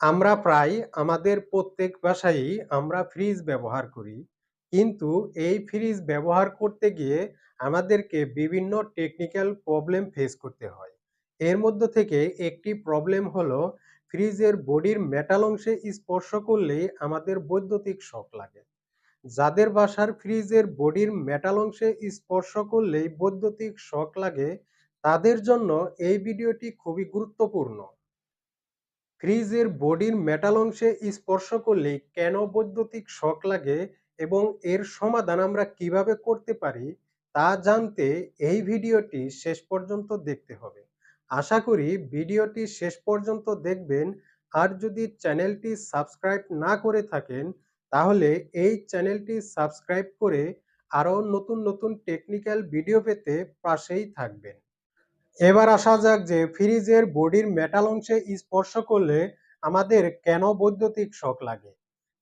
আমরা প্রায় আমাদের প্রত্যেক বাসায়ই আমরা ফ্রিজ ব্যবহার করি। কিন্তু এই ফ্রিজ ব্যবহার করতে গিয়ে আমাদেরকে বিভিন্ন টেকনিক্যাল প্রবলেম ফেস করতে হয়। এর মধ্য থেকে একটি প্রবলেম হলো ফ্রিজের বডির মেটাল অংশে স্পর্শ করলেই আমাদের বৈদ্যুতিক শক লাগে। যাদের বাসার ফ্রিজের বডির মেটাল অংশে স্পর্শ করলেই বৈদ্যুতিক শক লাগে, তাদের জন্য এই ভিডিওটি খুবই গুরুত্বপূর্ণ। ফ্রিজের বডির মেটাল অংশে স্পর্শ করলে কেন বৈদ্যুতিক শক লাগে এবং এর সমাধান আমরা কীভাবে করতে পারি তা জানতে এই ভিডিওটি শেষ পর্যন্ত দেখতে হবে। আশা করি ভিডিওটি শেষ পর্যন্ত দেখবেন। আর যদি চ্যানেলটি সাবস্ক্রাইব না করে থাকেন, তাহলে এই চ্যানেলটি সাবস্ক্রাইব করে আরও নতুন নতুন টেকনিক্যাল ভিডিও পেতে পাশেই থাকবেন। এবার আসা যাক যে ফ্রিজের বডির মেটাল অংশে স্পর্শ করলে আমাদের কেন বৈদ্যুতিক শক লাগে?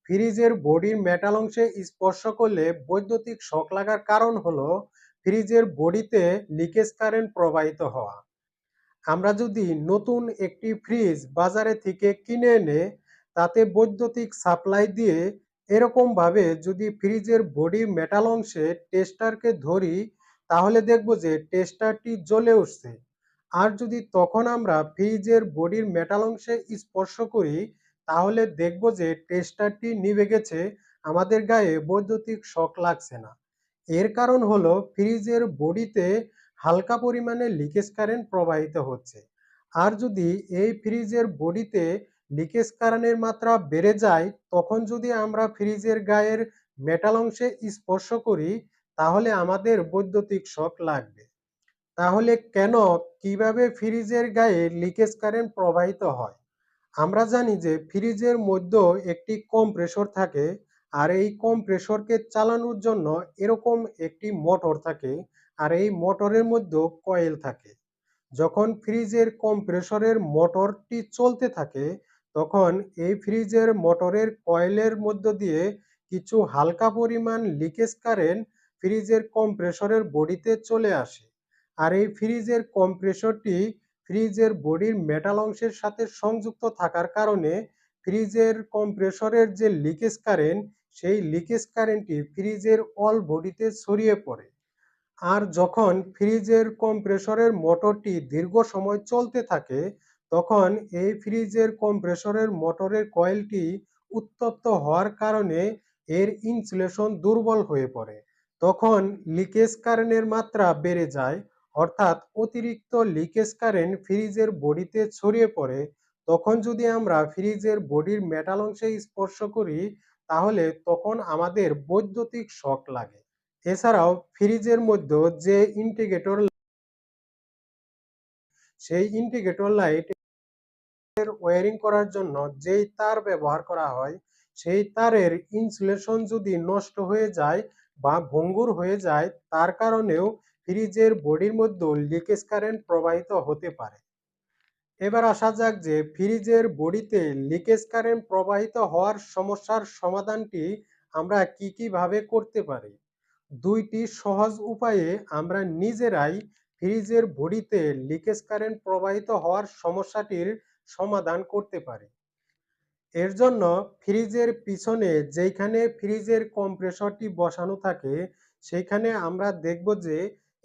ফ্রিজের বডির মেটাল অংশে স্পর্শ করলে বৈদ্যুতিক শক লাগার কারণ হলো ফ্রিজের বডিতে লিকেজ কারেন্ট প্রবাহিত হওয়া। আমরা যদি নতুন একটি ফ্রিজ বাজারে থেকে কিনে এনে তাতে বৈদ্যুতিক সাপ্লাই দিয়ে এরকমভাবে যদি ফ্রিজের বডির মেটাল অংশে টেস্টারকে ধরি, তাহলে দেখব যে টেস্টারটি জ্বলে উঠছে। আর যদি তখন আমরা ফ্রিজের বডির মেটাল অংশে স্পর্শ করি, তাহলে দেখব যে টেস্টারটি নিভে গেছে, আমাদের গায়ে বৈদ্যুতিক শক লাগছে না। এর কারণ হলো ফ্রিজের বডিতে হালকা পরিমাণে লিকেজ কারেন্ট প্রবাহিত হচ্ছে। আর যদি এই ফ্রিজের বডিতে লিকেজ কারেন্টের মাত্রা বেড়ে যায়, তখন যদি আমরা ফ্রিজের গায়ের মেটাল অংশে স্পর্শ করি, তাহলে আমাদের বৈদ্যুতিক শক লাগবে। তাহলে কেন, কীভাবে ফ্রিজের গায়ে লিকেজ কারেন্ট প্রবাহিত হয়? আমরা জানি যে ফ্রিজের মধ্যে একটি কম কম্প্রেসর থাকে আর এই কম কম্প্রেসরকে চালানোর জন্য এরকম একটি মোটর থাকে আর এই মোটরের মধ্যে কয়েল থাকে। যখন ফ্রিজের কম কম্প্রেসরের মোটরটি চলতে থাকে, তখন এই ফ্রিজের মোটরের কয়েলের মধ্য দিয়ে কিছু হালকা পরিমাণ লিকেজ কারেন্ট ফ্রিজের কম্প্রেসরের বডিতে চলে আসে। আর এই ফ্রিজের কম্প্রেসরটি ফ্রিজের বডির মেটাল অংশের সাথে সংযুক্ত থাকার কারণে ফ্রিজের কম্প্রেসরের যে লিকেজ কারেন্ট সেই লিকেজ কারেন্টটি ফ্রিজের অল বডিতে ছড়িয়ে পড়ে। আর যখন ফ্রিজের কম্প্রেসরের মোটরটি দীর্ঘ সময় চলতে থাকে, তখন এই ফ্রিজের কম্প্রেসরের মোটরের কয়েলটি উত্তপ্ত হওয়ার কারণে এর ইনসুলেশন দুর্বল হয়ে পড়ে। তখন লিকেজ কারেন্টের মাত্রা বেড়ে যায় অর্থাৎ অতিরিক্ত লিকেজ কারেন্ট ফ্রিজের বডিতে ছড়িয়ে পড়ে, তখন যদি আমরা ফ্রিজের বডির মেটাল অংশে স্পর্শ করি, তাহলে তখন আমাদের বৈদ্যুতিক শক লাগে। এছাড়াও ফ্রিজের মধ্যে যে ইন্টিগ্রেটর সেই ইন্টিগ্রেটর লাইটের ওয়ারিং করার জন্য যেই তার ব্যবহার করা হয়, সেই তারের ইনসুলেশন যদি নষ্ট হয়ে যায় বা ভঙ্গুর হয়ে যায়, তার কারণেও ফ্রিজের বডির মধ্যেও লিকেজ কারেন্ট প্রবাহিত হতে পারে। এবার আসা যাক যে ফ্রিজের বডিতে লিকেজ কারেন্ট প্রবাহিত হওয়ার সমস্যার সমাধানটি আমরা কি কীভাবে করতে পারি? দুইটি সহজ উপায়ে আমরা নিজেরাই ফ্রিজের বডিতে লিকেজ কারেন্ট প্রবাহিত হওয়ার সমস্যাটির সমাধান করতে পারি। এর জন্য ফ্রিজের পিছনে যেখানে ফ্রিজের কম্প্রেসরটি বসানো থাকে সেখানে আমরা দেখব যে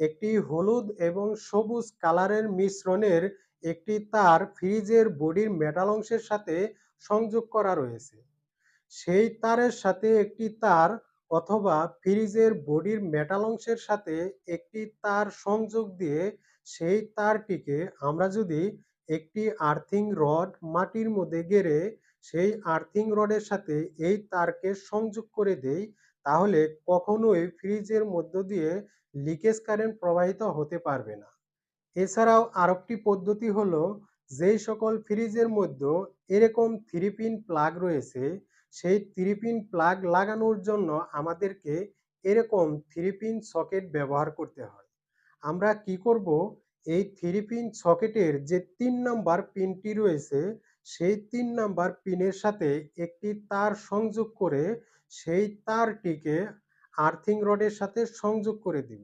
একটি হলুদ এবং সবুজ কালারের মিশ্রণের একটি তার ফ্রিজের বডির মেটাল অংশের সাথে সংযোগ করা রয়েছে। সেই তারের সাথে একটি তার অথবা ফ্রিজের বডির মেটাল অংশের সাথে একটি তার সংযোগ দিয়ে সেই তারটিকে আমরা যদি একটি আর্থিং রড মাটির মধ্যে গেড়ে সেই আর্থিং রডের সাথে এই তারকে সংযোগ করে দেই তাহলে কখনোই ফ্রিজের মধ্য দিয়ে লিকেজ কারেন্ট প্রবাহিত হতে পারবে না। এছাড়াও আরেকটি পদ্ধতি হলো, যেই সকল ফ্রিজের মধ্যে এরকম থ্রি পিন প্লাগ রয়েছে, সেই থ্রি পিন প্লাগ লাগানোর জন্য আমাদেরকে এরকম থ্রি পিন সকেট ব্যবহার করতে হয়। আমরা কি করব? এই থ্রি পিন সকেটের যে তিন নাম্বার পিনটি রয়েছে, সেই তিন নাম্বার পিনের সাথে একটি তার সংযোগ করে সেই তারটিকে আর্থিং রডের সাথে সংযোগ করে দিব।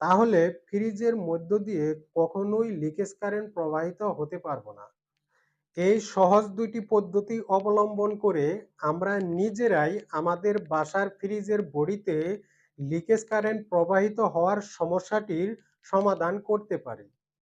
তাহলে ফ্রিজের মধ্য দিয়ে কখনোই লিকেজ কারেন্ট প্রবাহিত হতে পারব না। এই সহজ দুইটি পদ্ধতি অবলম্বন করে আমরা নিজেরাই আমাদের বাসার ফ্রিজের বডিতে লিকেজ কারেন্ট প্রবাহিত হওয়ার সমস্যাটির সমাধান করতে পারি।